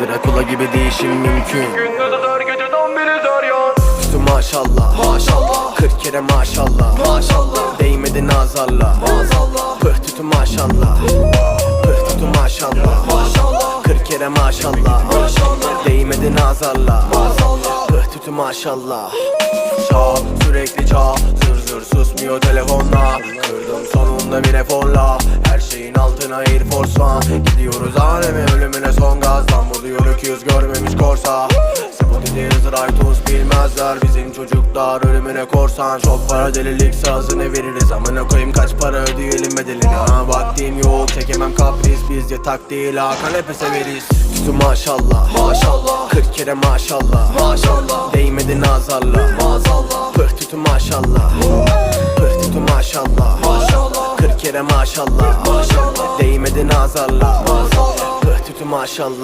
Drakula gibi değişim mümkün. Gündüz dar geceden biri zaryan Üstü maşallah. Maşallah. 40 kere maşallah. Maşallah. Değmedi nazarla. Maazallah Pıh tütü maşallah. Pıh tütü maşallah. Maşallah. 40 kere maşallah. Maşallah. Değmedi nazarla. Maazallah Pıh tütü maşallah. Çal sürekli çal Zır zır susmuyor telefonla. Kırdım sonunda bir eforla Her şeyin altına Air Force One. Gidiyoruz aleme ölümüne son görmemiş korsa Spotify iTunes bilmezler. Bizim çocuklar ölümüne korsan Çok para delilik sazını veririz. Amına koyayım kaç para ödeyelim bedelini Ha vaktim yok çekemem kapris. Biz yatak değil ha kanepe severiz. Tütü maşallah Maşallah. 40 kere maşallah Maşallah. Değmedi nazarla Maazallah Pıh tütü maşallah Pıh tütü maşallah. Maşallah. 40 kere maşallah Maşallah. Değmedi nazarla Maazallah Pıh tütü maşallah